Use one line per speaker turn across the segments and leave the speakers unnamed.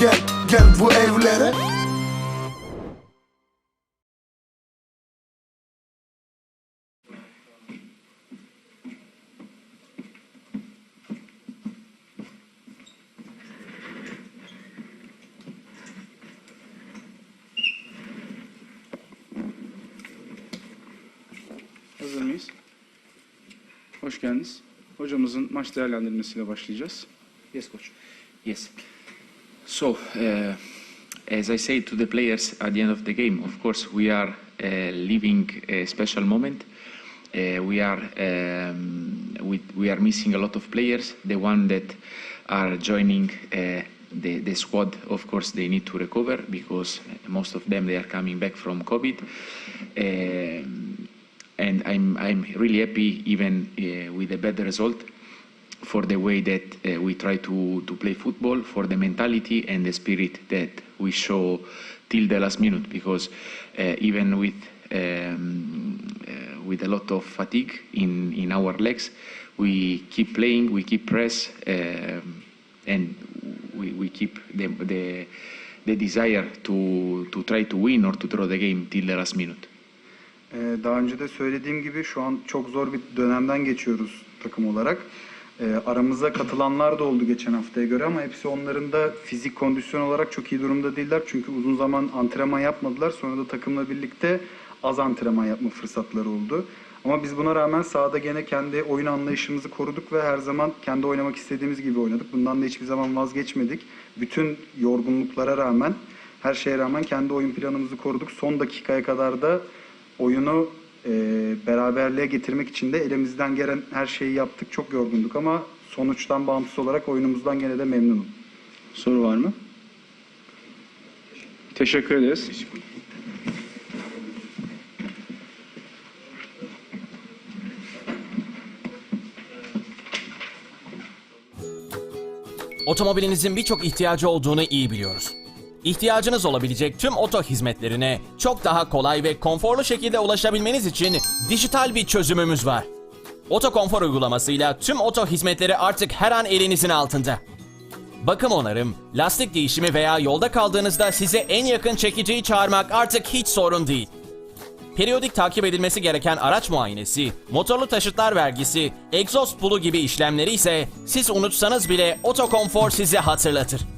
gel gel bu evlere
Hazır mıyız? Hoş geldiniz. Hocamızın maç değerlendirmesiyle başlayacağız. Yes coach.
Yes. So, uh, as I say to the players at the end of the game, of course, we are uh, living a special moment. Uh, we are um, we, we are missing a lot of players. The one that are joining uh, the the squad, of course, they need to recover because most of them they are coming back from COVID. Um, and I'm I'm really happy even uh, with a bad result for the way that uh, we try to, to play football, for the mentality and the spirit that we show till the last minute. Because uh, even with um, uh, with a lot of fatigue in, in our legs, we keep playing, we keep press, and we, we keep the, the the desire to to try to win or to draw the game till the last minute.
Ee, Daha önce de söylediğim gibi şu an çok zor bir dönemden geçiyoruz takım olarak. Ee, Aramıza katılanlar da oldu geçen haftaya göre ama hepsi onların da fizik kondisyon olarak çok iyi durumda değiller. Çünkü uzun zaman antrenman yapmadılar. Sonra da takımla birlikte az antrenman yapma fırsatları oldu. Ama biz buna rağmen sahada gene kendi oyun anlayışımızı koruduk ve her zaman kendi oynamak istediğimiz gibi oynadık. Bundan da hiçbir zaman vazgeçmedik. Bütün yorgunluklara rağmen, her şeye rağmen kendi oyun planımızı koruduk. Son dakikaya kadar da oyunu e, beraberliğe getirmek için de elimizden gelen her şeyi yaptık. Çok yorgunduk ama sonuçtan bağımsız olarak oyunumuzdan gene de memnunum.
Soru var mı? Teşekkür ederiz.
Otomobilinizin birçok ihtiyacı olduğunu iyi biliyoruz. İhtiyacınız olabilecek tüm oto hizmetlerine çok daha kolay ve konforlu şekilde ulaşabilmeniz için dijital bir çözümümüz var. Oto Konfor uygulamasıyla tüm oto hizmetleri artık her an elinizin altında. Bakım onarım, lastik değişimi veya yolda kaldığınızda size en yakın çekiciyi çağırmak artık hiç sorun değil. Periyodik takip edilmesi gereken araç muayenesi, motorlu taşıtlar vergisi, egzoz pulu gibi işlemleri ise siz unutsanız bile Otokonfor size hatırlatır.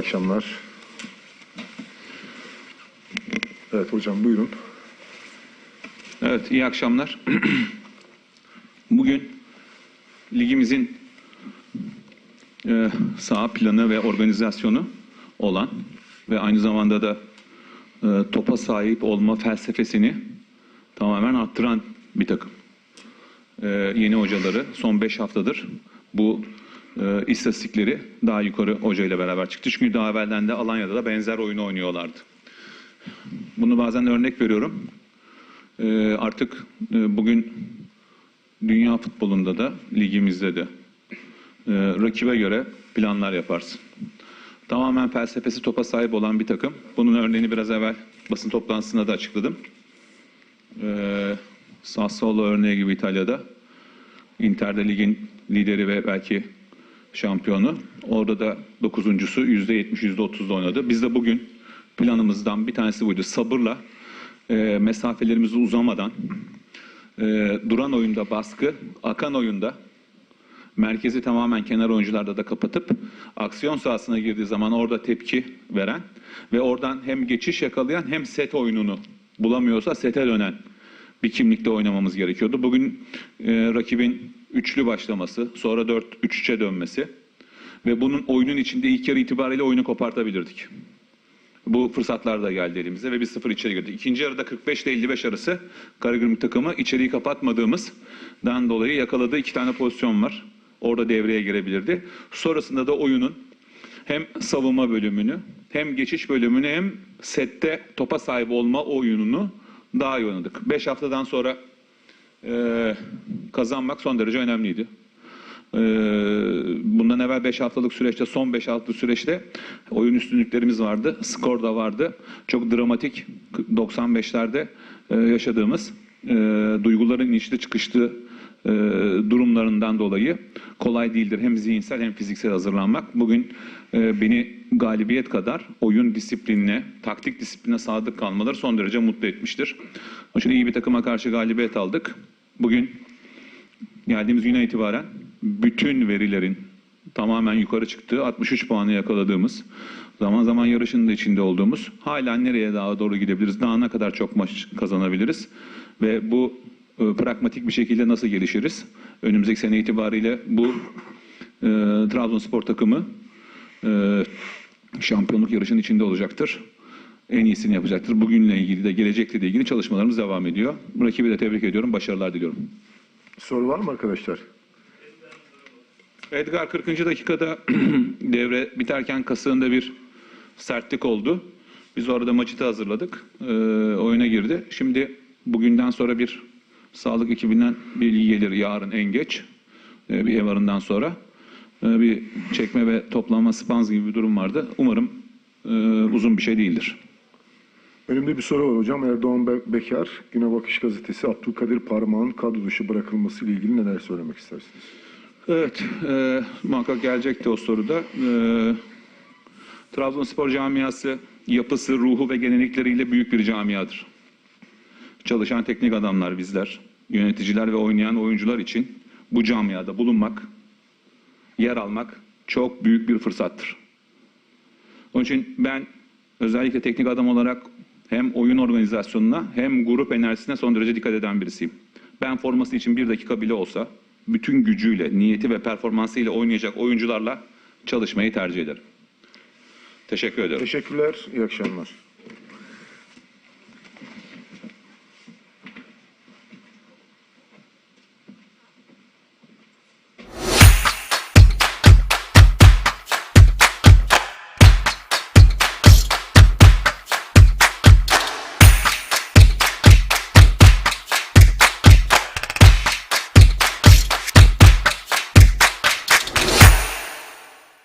Akşamlar. Evet hocam buyurun.
Evet, iyi akşamlar. Bugün ligimizin e, saha planı ve organizasyonu olan ve aynı zamanda da e, topa sahip olma felsefesini tamamen arttıran bir takım. E, yeni hocaları son 5 haftadır bu e, istatistikleri daha yukarı hocayla beraber çıktı. Çünkü daha evvelden de Alanya'da da benzer oyunu oynuyorlardı. Bunu bazen örnek veriyorum. Ee, artık e, bugün dünya futbolunda da ligimizde de e, rakibe göre planlar yaparsın. Tamamen felsefesi topa sahip olan bir takım. Bunun örneğini biraz evvel basın toplantısında da açıkladım. Ee, Sassuolo örneği gibi İtalya'da Inter'de ligin lideri ve belki şampiyonu. Orada da dokuzuncusu %70, %30'da oynadı. Biz de bugün planımızdan bir tanesi buydu. Sabırla e, mesafelerimizi uzamadan, e, duran oyunda baskı, akan oyunda merkezi tamamen kenar oyuncularda da kapatıp aksiyon sahasına girdiği zaman orada tepki veren ve oradan hem geçiş yakalayan hem set oyununu bulamıyorsa sete dönen bir kimlikte oynamamız gerekiyordu. Bugün e, rakibin üçlü başlaması, sonra 4-3-3'e dönmesi ve bunun oyunun içinde ilk yarı itibariyle oyunu kopartabilirdik. Bu fırsatlar da geldi elimize ve bir sıfır içeri girdi. İkinci yarıda 45 ile 55 arası Karagümrük takımı içeriği kapatmadığımızdan dolayı yakaladığı iki tane pozisyon var. Orada devreye girebilirdi. Sonrasında da oyunun hem savunma bölümünü hem geçiş bölümünü hem sette topa sahip olma oyununu daha iyi oynadık. 5 haftadan sonra eee, kazanmak son derece önemliydi. Ee, bundan evvel 5 haftalık süreçte, son 5 haftalık süreçte oyun üstünlüklerimiz vardı. Skor da vardı. Çok dramatik 95'lerde e, yaşadığımız e, duyguların inişli çıkışlı e, durumlarından dolayı kolay değildir. Hem zihinsel hem fiziksel hazırlanmak. Bugün e, beni galibiyet kadar oyun disiplinine, taktik disipline sadık kalmaları son derece mutlu etmiştir. Onun için iyi bir takıma karşı galibiyet aldık. Bugün geldiğimiz güne itibaren bütün verilerin tamamen yukarı çıktığı 63 puanı yakaladığımız zaman zaman yarışın da içinde olduğumuz hala nereye daha doğru gidebiliriz daha ne kadar çok maç kazanabiliriz ve bu e, pragmatik bir şekilde nasıl gelişiriz önümüzdeki sene itibariyle bu e, Trabzonspor takımı e, şampiyonluk yarışının içinde olacaktır. En iyisini yapacaktır. Bugünle ilgili de gelecekle de ilgili çalışmalarımız devam ediyor. Rakibi de tebrik ediyorum. Başarılar diliyorum.
Soru var mı arkadaşlar?
Edgar 40. dakikada devre biterken kasığında bir sertlik oldu. Biz orada maçı da hazırladık. Ee, oyuna girdi. Şimdi bugünden sonra bir sağlık ekibinden bilgi gelir yarın en geç. Ee, bir ev arından sonra. Ee, bir çekme ve toplanma spans gibi bir durum vardı. Umarım e, uzun bir şey değildir.
Önümde bir soru var hocam. Erdoğan Be- Bekar, Güne Bakış Gazetesi Abdülkadir Parmağ'ın kadro dışı bırakılması ile ilgili neler söylemek istersiniz?
Evet, e, muhakkak gelecekti o soruda. E, Trabzonspor camiası yapısı, ruhu ve genelikleriyle büyük bir camiadır. Çalışan teknik adamlar bizler, yöneticiler ve oynayan oyuncular için bu camiada bulunmak, yer almak çok büyük bir fırsattır. Onun için ben özellikle teknik adam olarak hem oyun organizasyonuna hem grup enerjisine son derece dikkat eden birisiyim. Ben forması için bir dakika bile olsa bütün gücüyle, niyeti ve performansıyla oynayacak oyuncularla çalışmayı tercih ederim. Teşekkür ederim.
Teşekkürler, iyi akşamlar.